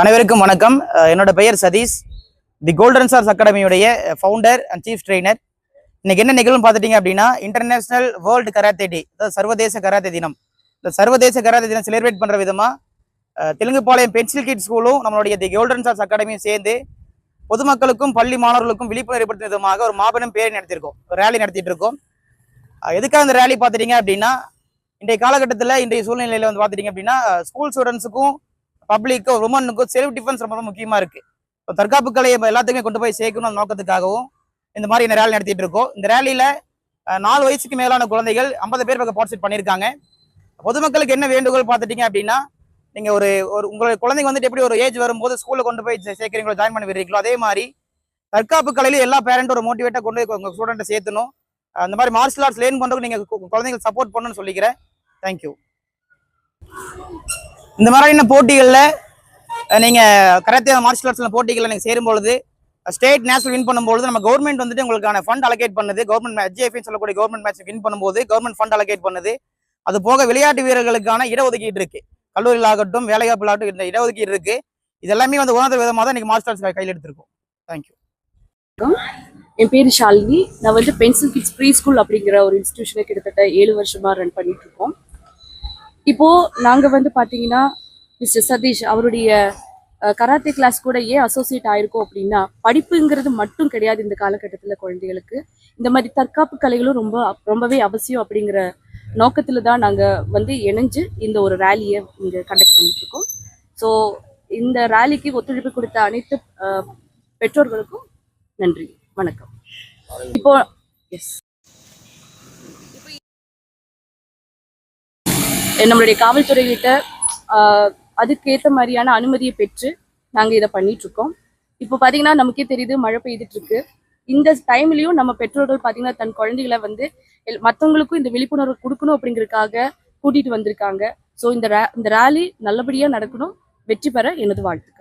அனைவருக்கும் வணக்கம். என்னோட பெயர் சதீஷ். தி கோல்டன் ஸ்டார்ஸ் அகாடமியுடைய ஃபவுண்டர் அண்ட் சீஃப் ட்ரெயினர் இன்னைக்கு என்ன நிகழ்வு பார்த்துட்டீங்க அப்படின்னா இன்டர்நேஷனல் வேர்ல்டு கராத்தே டே அதாவது சர்வதேச கராத்தே தினம். இந்த சர்வதேச கராத்தே தினம் செலிப்ரேட் பண்ணுற விதமாக தெலுங்குபாளையம் பென்சில் கிட் ஸ்கூலும் நம்மளுடைய தி கோல்டன் ஸ்டார்ஸ் அகாடமியும் சேர்ந்து பொதுமக்களுக்கும் பள்ளி மாணவர்களுக்கும் விழிப்புணர்வு ஏற்படுத்தும் விதமாக ஒரு மாபெரும் பேரை நடத்தியிருக்கோம். ஒரு ரேலி நடத்திட்டு இருக்கோம் எதுக்காக அந்த ரேலி பார்த்துட்டீங்க அப்படின்னா இன்றைய காலகட்டத்தில் இன்றைய சூழ்நிலையில் வந்து பார்த்துட்டீங்க அப்படின்னா ஸ்கூல் ஸ்டூடெண்ட்ஸுக்கும் பப்ளிக்கும் உமனுக்கும் செல்ஃப் டிஃபென்ஸ் ரொம்ப முக்கியமாக இருக்குது இப்போ தற்காப்பு கலையை எல்லாத்துக்குமே கொண்டு போய் சேர்க்கணும் அந்த நோக்கத்துக்காகவும் இந்த மாதிரி இந்த ரேலி நடத்திட்டு இருக்கோம். இந்த ரேலியில் நாலு வயசுக்கு மேலான குழந்தைகள் ஐம்பது பேர் பக்கம் பார்ட்டிசிபேட் பண்ணியிருக்காங்க. பொதுமக்களுக்கு என்ன வேண்டுகோள் பார்த்துட்டீங்க அப்படின்னா நீங்கள் ஒரு ஒரு உங்களுடைய குழந்தைங்க வந்துட்டு எப்படி ஒரு ஏஜ் வரும்போது ஸ்கூலில் கொண்டு போய் சேர்க்குறீங்களோ ஜாயின் பண்ணி விடுறீங்களோ அதே மாதிரி தற்காப்பு கலையில எல்லா பேரண்ட்டும் ஒரு மோட்டிவேட்டாக கொண்டு போய் உங்கள் ஸ்டூடெண்ட்டை சேர்த்தணும். அந்த மாதிரி மார்ஷல் ஆர்ட்ஸ் லேர்ன் பண்ணுறதுக்கு நீங்கள் கு- குழந்தைங்களுக்கு சப்போர்ட் பண்ணணும்னு சொல்லிக்கிறேன். தேங்க்யூ இந்த மாதிரியான போட்டிகளில் நீங்கள் கராத்தே மார்ஷியல் ஆர்ட்ஸில் போட்டிகளில் நீங்கள் சேரும்பொழுது ஸ்டேட் நேஷனல் வின் பண்ணும்போது நம்ம கவர்மெண்ட் வந்துட்டு உங்களுக்கான ஃபண்ட் அலோகேட் பண்ணுது. கவர்மெண்ட் ஹெச்ஏஎஃப்னு சொல்லக்கூடிய கவர்மெண்ட் மேட்ச் வின் பண்ணும்போது கவர்மெண்ட் ஃபண்ட் அலோகேட் பண்ணுது. அது போக விளையாட்டு வீரர்களுக்கான இடஒதுக்கீடு இருக்குது கல்லூரியில் ஆகட்டும் வேலைவாய்ப்பில் ஆகட்டும் இந்த இடஒதுக்கீடு இருக்குது இதெல்லாமே வந்து உணர்ந்த விதமாக தான் இன்னைக்கு மார்ஷல் ஆர்ட்ஸ் கையில் எடுத்திருக்கோம். தேங்க்யூ என் பேர் ஷாலினி. நான் வந்து பென்சில் கிட்ஸ் ப்ரீ ஸ்கூல் அப்படிங்கிற ஒரு இன்ஸ்டியூஷனை கிட்டத்தட்ட ஏழு வருஷமாக ரன் பண்ணிட்டு இருக்கோம். இப்போ நாங்க வந்து பாத்தீங்கன்னா மிஸ்டர் சதீஷ் அவருடைய கராத்தே கிளாஸ் கூட ஏன் அசோசியேட் ஆயிருக்கோம் அப்படின்னா படிப்புங்கிறது மட்டும் கிடையாது இந்த காலகட்டத்தில் குழந்தைகளுக்கு. இந்த மாதிரி தற்காப்பு கலைகளும் ரொம்ப ரொம்பவே அவசியம் அப்படிங்கிற நோக்கத்தில் தான் நாங்கள் வந்து இணைஞ்சு இந்த ஒரு ரேலியை இங்கே கண்டக்ட் பண்ணிட்டுருக்கோம் ஸோ இந்த ரேலிக்கு ஒத்துழைப்பு கொடுத்த அனைத்து பெற்றோர்களுக்கும் நன்றி. வணக்கம். இப்போ எஸ் நம்மளுடைய காவல்துறைகிட்ட அதுக்கேற்ற மாதிரியான அனுமதியை பெற்று நாங்கள் இதை பண்ணிகிட்ருக்கோம் இப்போ பார்த்தீங்கன்னா நமக்கே தெரியுது மழை பெய்துட்ருக்கு இந்த டைம்லேயும் நம்ம பெற்றோர்கள் பார்த்தீங்கன்னா தன் குழந்தைகளை வந்து எல்- இந்த விழிப்புணர்வு கொடுக்கணும் அப்படிங்கிறதுக்காக கூட்டிகிட்டு வந்திருக்காங்க. ஸோ இந்த ரே இந்த ரேலி நல்லபடியாக நடக்கணும். வெற்றி பெற எனது வாழ்த்து